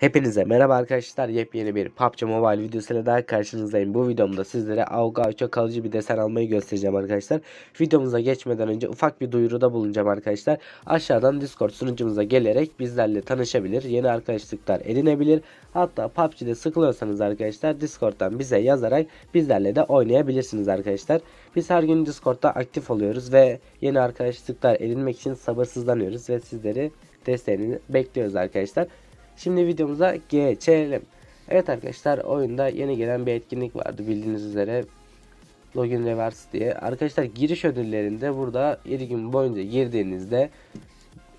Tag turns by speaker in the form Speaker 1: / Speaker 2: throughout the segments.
Speaker 1: Hepinize merhaba arkadaşlar. Yepyeni bir PUBG Mobile videosuyla daha karşınızdayım. Bu videomda sizlere AUG çok kalıcı bir desen almayı göstereceğim arkadaşlar. Videomuza geçmeden önce ufak bir duyuruda bulunacağım arkadaşlar. Aşağıdan Discord sunucumuza gelerek bizlerle tanışabilir, yeni arkadaşlıklar edinebilir. Hatta PUBG'de sıkılıyorsanız arkadaşlar Discord'dan bize yazarak bizlerle de oynayabilirsiniz arkadaşlar. Biz her gün Discord'da aktif oluyoruz ve yeni arkadaşlıklar edinmek için sabırsızlanıyoruz ve sizleri desteğini bekliyoruz arkadaşlar. Şimdi videomuza geçelim. Evet arkadaşlar oyunda yeni gelen bir etkinlik vardı bildiğiniz üzere. Login Reverse diye. Arkadaşlar giriş ödüllerinde burada 7 gün boyunca girdiğinizde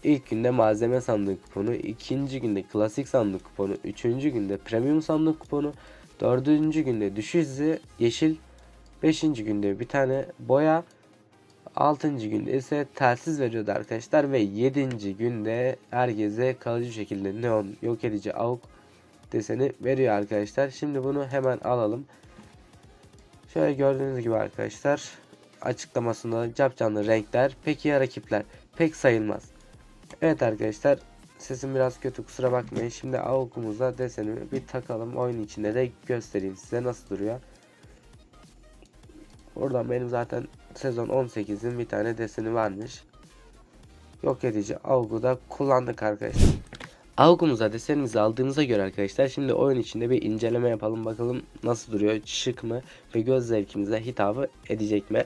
Speaker 1: ilk günde malzeme sandık kuponu, ikinci günde klasik sandık kuponu, üçüncü günde premium sandık kuponu, dördüncü günde düşüş yeşil, beşinci günde bir tane boya, 6. günde ise telsiz veriyordu arkadaşlar ve 7. günde herkese kalıcı şekilde neon yok edici avuk deseni veriyor arkadaşlar. Şimdi bunu hemen alalım. Şöyle gördüğünüz gibi arkadaşlar açıklamasında capcanlı renkler peki ya rakipler pek sayılmaz. Evet arkadaşlar sesim biraz kötü kusura bakmayın. Şimdi avukumuza deseni bir takalım oyun içinde de göstereyim size nasıl duruyor. Oradan benim zaten sezon 18'in bir tane deseni varmış. Yok edici Aug'u da kullandık arkadaşlar. Aug'umuza desenimizi aldığımıza göre arkadaşlar şimdi oyun içinde bir inceleme yapalım bakalım nasıl duruyor şık mı ve göz zevkimize hitabı edecek mi?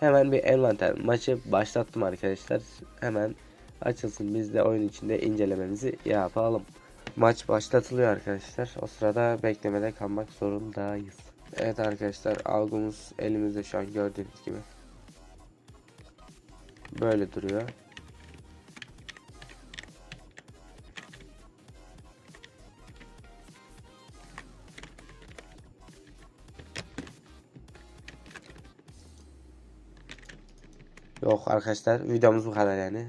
Speaker 1: Hemen bir envanter maçı başlattım arkadaşlar. Hemen açılsın biz de oyun içinde incelememizi yapalım. Maç başlatılıyor arkadaşlar. O sırada beklemede kalmak zorundayız. Evet arkadaşlar algımız elimizde şu an gördüğünüz gibi. Böyle duruyor. Yok arkadaşlar videomuz bu kadar yani.